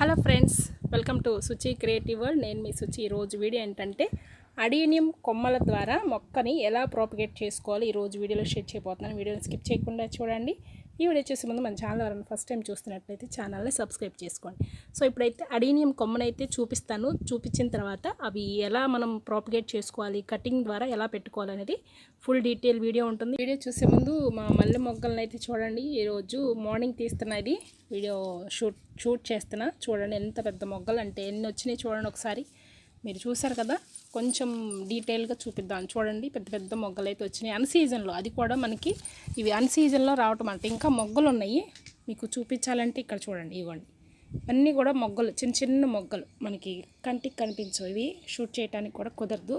Hello friends welcome to Suchi creative world. నేను మీ సుచి. ఈరోజు వీడియో ఏంటంటే అడీనియం కొమ్మల ద్వారా మొక్కని ఎలా ప్రాపగేట్ చేసుకోవాలి ఈరోజు వీడియోలో షేర్ చేయబోతున్నాను. వీడియోని స్కిప్ చేయకుండా చూడండి. ఈ వీడియో చూసే ముందు మన ఛానల్ ఎవరైనా ఫస్ట్ టైం చూస్తున్నట్లయితే ఛానల్ని సబ్స్క్రైబ్ చేసుకోండి. సో ఇప్పుడైతే అడీనియం కొమ్మనైతే చూపిస్తాను. చూపించిన తర్వాత అవి ఎలా మనం ప్రాపగేట్ చేసుకోవాలి కటింగ్ ద్వారా ఎలా పెట్టుకోవాలనేది ఫుల్ డీటెయిల్ వీడియో ఉంటుంది. వీడియో చూసే ముందు మా మల్లె మొగ్గలను అయితే చూడండి. ఈరోజు మార్నింగ్ తీస్తున్నది వీడియో షూట్ షూట్ చేస్తున్నా. చూడండి ఎంత పెద్ద మొగ్గలు అంటే ఎన్ని వచ్చినాయి చూడండి ఒకసారి. మీరు చూసారు కదా? కొంచెం డీటెయిల్గా చూపిద్దాం. చూడండి పెద్ద పెద్ద మొగ్గలు అయితే వచ్చినాయి. అన్ సీజన్లో అది కూడా మనకి ఇవి అన్ సీజన్లో రావటం అంటే ఇంకా మొగ్గలు ఉన్నాయి మీకు చూపించాలంటే ఇక్కడ చూడండి ఇవ్వండి. అన్నీ కూడా మొగ్గలు చిన్న చిన్న మొగ్గలు మనకి కంటికి కనిపించవు. ఇవి షూట్ చేయడానికి కూడా కుదరదు.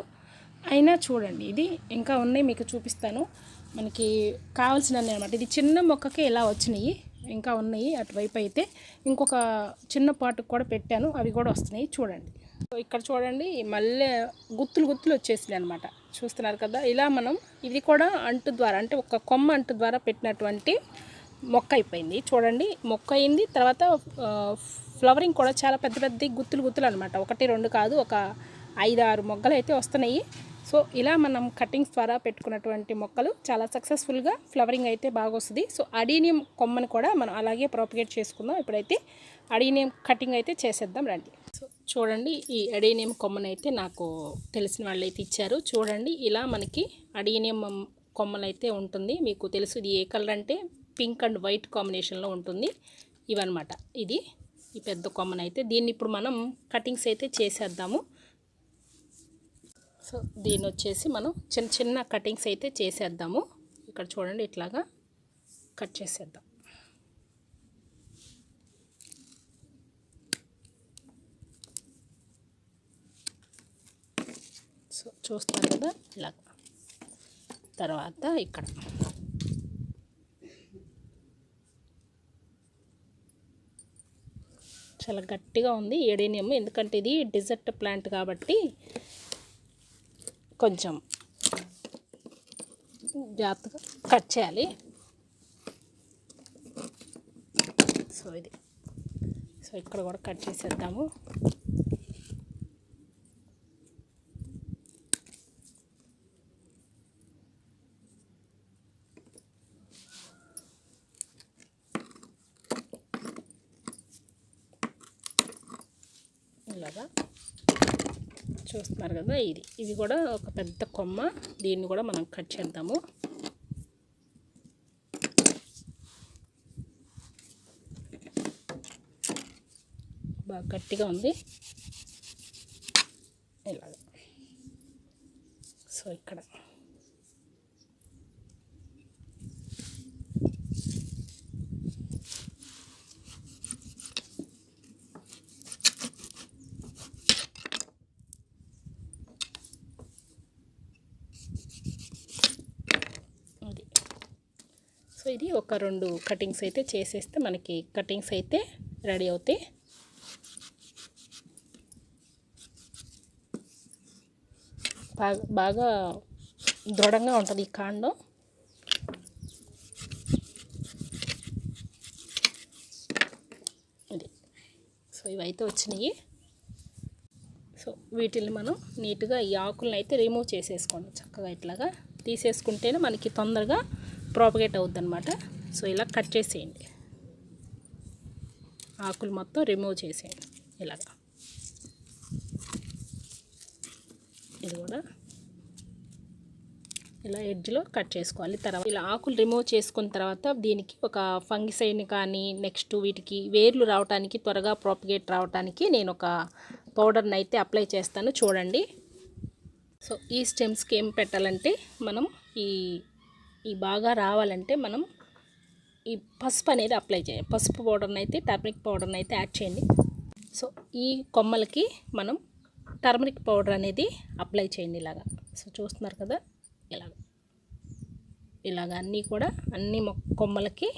అయినా చూడండి ఇది ఇంకా ఉన్నాయి మీకు చూపిస్తాను. మనకి కావాల్సిన అనమాట. ఇది చిన్న మొక్కకే ఇలా వచ్చినాయి. ఇంకా ఉన్నాయి. అటువైపు అయితే ఇంకొక చిన్న పాటుకు కూడా పెట్టాను. అవి కూడా వస్తున్నాయి. చూడండి. ఇక్కడ చూడండి మళ్ళీ గుత్తులు గుత్తులు వచ్చేసింది అనమాట చూస్తున్నారు కదా ఇలా మనం ఇది కూడా అంటు ద్వారా అంటే ఒక కొమ్మ అంటు ద్వారా పెట్టినటువంటి మొక్క అయిపోయింది. చూడండి మొక్క అయింది తర్వాత ఫ్లవరింగ్ కూడా చాలా పెద్ద పెద్ద గుత్తులు గుత్తులు అనమాట ఒకటి రెండు కాదు ఒక ఐదు ఆరు మొగ్గలు అయితే వస్తున్నాయి. సో ఇలా మనం కటింగ్స్ ద్వారా పెట్టుకున్నటువంటి మొక్కలు చాలా సక్సెస్ఫుల్గా ఫ్లవరింగ్ అయితే బాగా వస్తుంది. సో అడీనియం కొమ్మని కూడా మనం అలాగే ప్రాపగేట్ చేసుకుందాం. ఇప్పుడైతే అడీనియం కటింగ్ అయితే చేసేద్దాం రండి. చూడండి ఈ అడీనియం కొమ్మనైతే అయితే నాకు తెలిసిన వాళ్ళు అయితే ఇచ్చారు. చూడండి ఇలా మనకి అడీనియం కొమ్మలు అయితే ఉంటుంది. మీకు తెలుసు ఇది ఏ కలర్ అంటే పింక్ అండ్ వైట్ కాంబినేషన్లో ఉంటుంది. ఇవన్నమాట. ఇది ఈ పెద్ద కొమ్మనైతే. అయితే దీన్ని ఇప్పుడు మనం కటింగ్స్ అయితే చేసేద్దాము. సో దీన్ని వచ్చేసి మనం చిన్న చిన్న కటింగ్స్ అయితే చేసేద్దాము. ఇక్కడ చూడండి ఇట్లాగా కట్ చేసేద్దాం సో చూస్తారు కదా ఇలా. తర్వాత ఇక్కడ. చాలా గట్టిగా ఉంది ఏడేనియం ఎందుకంటే ఇది డిజర్ట్ ప్లాంట్ కాబట్టి కొంచెం జాగ్రత్తగా కట్ చేయాలి. సో ఇది. సో ఇక్కడ కూడా కట్ చేసేద్దాము. ఇలాగా చూస్తున్నారు కదా ఇది. ఇది కూడా ఒక పెద్ద కొమ్మ. దీన్ని కూడా మనం కట్ చేద్దాము. బాగా గట్టిగా ఉంది. ఇలాగ. సో ఇక్కడ అది సో ఇది ఒక రెండు కటింగ్స్ అయితే చేసేస్తే మనకి కటింగ్స్ అయితే రెడీ అవుతాయి. బాగా బాగా దృఢంగా ఉంటుంది ఈ కాండం. ఇది. సో ఇవైతే వచ్చినాయి. సో వీటిని మనం నీట్గా ఈ ఆకులను అయితే రిమూవ్ చేసేసుకోండి. చక్కగా ఇట్లాగా తీసేసుకుంటేనే మనకి తొందరగా ప్రాపగేట్ అవుద్ది అనమాట సో ఇలా కట్ చేసేయండి. ఆకులు మొత్తం రిమూవ్ చేసేయండి. ఇలాగ. ఇది కూడా ఇలా ఎడ్జ్లో కట్ చేసుకోవాలి. తర్వాత ఇలా ఆకులు రిమూవ్ చేసుకున్న తర్వాత దీనికి ఒక ఫంగిసైడ్ని కానీ నెక్స్ట్ వీటికి వేర్లు రావడానికి త్వరగా ప్రాపగేట్ రావడానికి నేను ఒక పౌడర్ని అయితే అప్లై చేస్తాను. చూడండి. సో ఈ స్టెమ్స్కి ఏం పెట్టాలంటే మనం ఈ ఈ బాగా రావాలంటే మనం ఈ పసుపు అనేది అప్లై చేయాలి. పసుపు పౌడర్ని అయితే టర్మరిక్ పౌడర్ని అయితే యాడ్ చేయండి. సో ఈ కొమ్మలకి మనం టర్మరిక్ పౌడర్ అనేది అప్లై చేయండి ఇలాగా. సో చూస్తున్నారు కదా ఇలాగ. ఇలాగ అన్నీ కూడా అన్ని మొ- కొమ్మలకి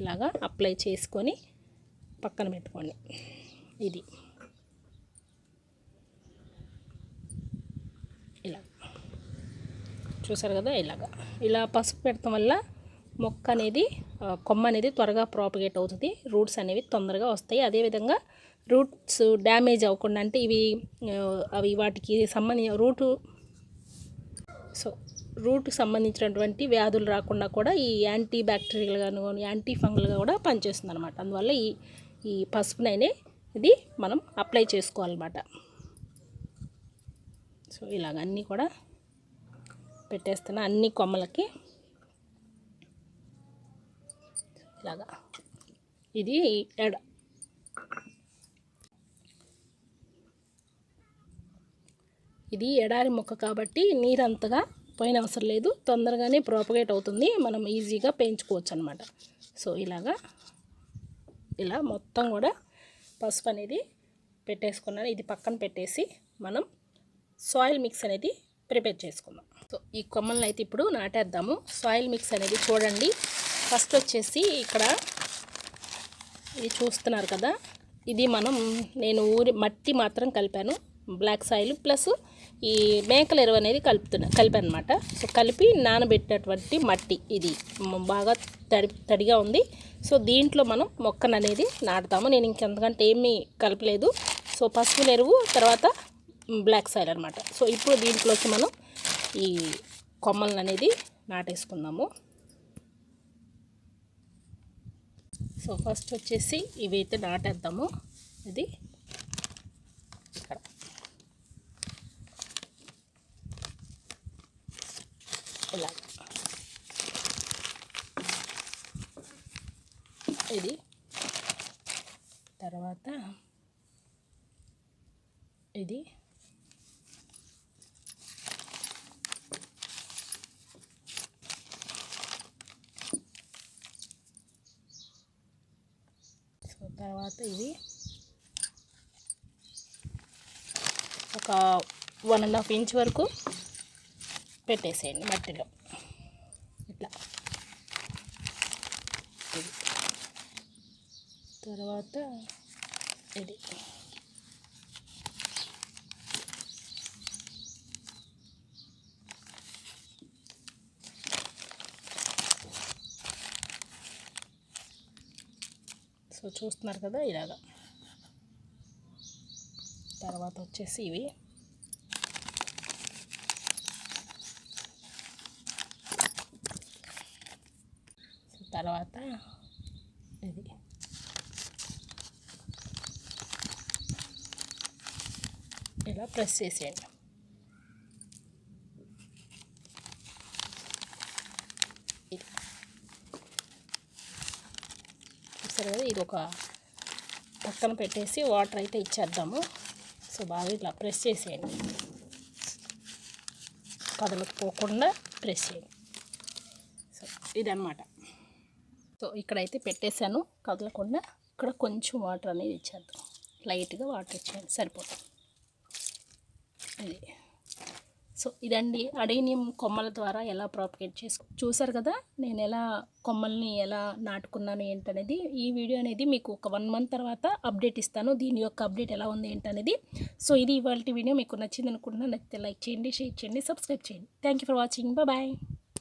ఇలాగా అప్లై చేసుకొని పక్కన పెట్టుకోండి. ఇది ఇలా చూసారు కదా ఇలాగా. ఇలా పసుపు పెడతాం వల్ల మొక్క అనేది కొమ్మ అనేది త్వరగా ప్రాపగేట్ అవుతుంది. రూట్స్ అనేవి తొందరగా వస్తాయి. అదేవిధంగా రూట్స్ డ్యామేజ్ అవ్వకుండా అంటే ఇవి అవి వాటికి సంబంధించిన రూటు సో రూట్కి సంబంధించినటువంటి వ్యాధులు రాకుండా కూడా ఈ యాంటీ బ్యాక్టీరియల్ గాను యాంటీ ఫంగల్గా కూడా పనిచేస్తుంది అనమాట అందువల్ల ఈ ఈ పసుపునైనే ఇది మనం అప్లై చేసుకోవాలన్నమాట. సో ఇలాగ అన్నీ కూడా పెట్టేస్తున్నా అన్ని కొమ్మలకి. ఇలాగా. ఇది ఎడ. ఇది ఎడారి మొక్క కాబట్టి నీరు అంతగా పోయిన అవసరం లేదు. తొందరగానే ప్రాపగేట్ అవుతుంది. మనం ఈజీగా పెంచుకోవచ్చు అనమాట సో ఇలాగా. ఇలా మొత్తం కూడా పసుపు అనేది పెట్టేసుకున్నాను. ఇది పక్కన పెట్టేసి మనం సాయిల్ మిక్స్ అనేది ప్రిపేర్ చేసుకుందాం. సో ఈ కొమ్మలను అయితే ఇప్పుడు నాటేద్దాము. సాయిల్ మిక్స్ అనేది చూడండి. ఫస్ట్ వచ్చేసి ఇక్కడ ఇది చూస్తున్నారు కదా. ఇది మనం నేను ఊరి మట్టి మాత్రం కలిపాను. బ్లాక్ సాయిల్ ప్లస్ ఈ మేకల ఎరువు అనేది కలుపుతున్నా కలిపాను అనమాట సో కలిపి నానబెట్టినటువంటి మట్టి ఇది. బాగా తడి తడిగా ఉంది. సో దీంట్లో మనం మొక్కను అనేది నాటుతాము. నేను ఇంకెంతకంటే ఏమీ కలపలేదు. సో పసుపు ఎరువు తర్వాత బ్లాక్ సాయిల్ అనమాట సో ఇప్పుడు దీంట్లోకి మనం ఈ కొమ్మలను అనేది నాటేసుకుందాము. సో ఫస్ట్ వచ్చేసి ఇవి అయితే నాటేద్దాము. ఇది ఇక్కడ. ఇలా ఇది తర్వాత ఇది సో తర్వాత ఇది ఒక వన్ అండ్ హాఫ్ ఇంచ్ వరకు పెట్టేసేయండి మట్టిలో. ఇట్లా. తర్వాత ఇది. సో చూస్తున్నారు కదా ఇలాగా. తర్వాత వచ్చేసి ఇవి. సో తర్వాత ఇది. ఇలా ప్రెస్ చేసేయండి. చూస్తారు కదా ఇది ఒక పక్కన పెట్టేసి వాటర్ అయితే ఇచ్చేద్దాము. సో బాగా ఇట్లా ప్రెస్ చేసేయండి. కదలకపోకుండా ప్రెస్ చేయండి. సో ఇదన్నమాట. సో ఇక్కడైతే పెట్టేశాను. కదలకుండా ఇక్కడ కొంచెం వాటర్ అనేది ఇచ్చేద్దాం. లైట్గా వాటర్ ఇచ్చేయండి. సరిపోతుంది. ఇది. సో ఇదండి అడేనియం కొమ్మల ద్వారా ఎలా ప్రాపగేట్ చేసుకో చూసారు కదా? నేను ఎలా కొమ్మల్ని ఎలా నాటుకున్నాను ఏంటనేది ఈ వీడియో అనేది మీకు ఒక వన్ మంత్ తర్వాత అప్డేట్ ఇస్తాను. దీని యొక్క అప్డేట్ ఎలా ఉంది ఏంటనేది. సో ఇది ఇవాళ వీడియో మీకు నచ్చింది అనుకుంటున్నాను నచ్చితే లైక్ చేయండి షేర్ చేయండి సబ్స్క్రైబ్ చేయండి. Thank you for watching bye